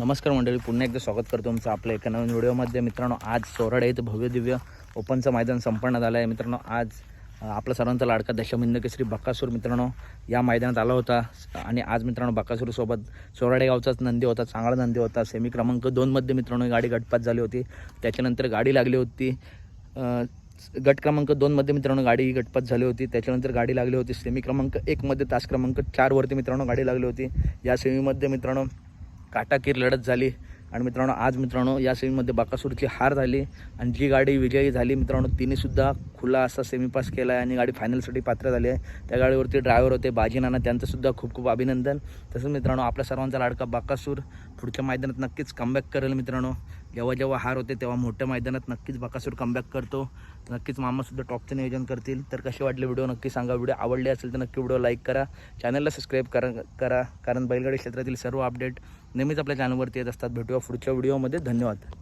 नमस्कार मंडळी पुन्हा एकदा स्वागत करतो तुमचं आपल्या एका नवीन व्हिडिओमध्ये. मित्रांनो आज सोराडे इथं भव्य दिव्य ओपनचं मैदान संपन्न झालं आहे. मित्रांनो आज आपला सर्वांचा लाडका दशमिंद केसरी बक्कासूर मित्रांनो या मैदानात आला होता. आणि आज मित्रांनो बकासूरसोबत सोराडे गावचाच नंदी होता चांगला नंदी होता. सेमी क्रमांक दोनमध्ये मित्रांनो गाडी गटपात झाली होती. त्याच्यानंतर गाडी लागली होती. गट क्रमांक दोनमध्ये मित्रांनो गाडी गटपात झाली होती. त्याच्यानंतर गाडी लागली होती सेमी क्रमांक एकमध्ये तास क्रमांक चारवरती मित्रांनो गाडी लागली होती. या सेमीमध्ये मित्रांनो काटाकीर लढत झाली. आणि मित्रांनो आज मित्रांनो या सेमीमध्ये बाकासूरची हार झाली. आणि जी गाडी विजयी झाली मित्रांनो तिनेसुद्धा खुला असा सेमी पास केला आहे आणि गाडी फायनलसाठी पात्र झाली आहे. त्या गाडीवरती ड्रायव्हर होते बाजी नाना त्यांचंसुद्धा खूप खूप अभिनंदन. तसंच मित्रांनो आपल्या सर्वांचा लाडका बाकासूर. पुढच्या मैदानात नक्कीच कमबॅक करेल मित्रांनो. जेव्हा जेव्हा हार होते तेव्हा मोठ्या मैदानात नक्कीच बाकासूर कमबॅक करतो. नक्कीच मामासुद्धा टॉपचं नियोजन करतील. तर कसे वाटले व्हिडिओ नक्की सांगा. व्हिडिओ आवडले असेल तर नक्की व्हिडिओ लाईक करा. चॅनलला सबस्क्राईब करा करा. कारण बैलगाडी क्षेत्रातील सर्व अपडेट नेहमीच आपल्या चॅनलवरती येत असतात. भेटूया पुढच्या व्हिडिओमध्ये धन्यवाद.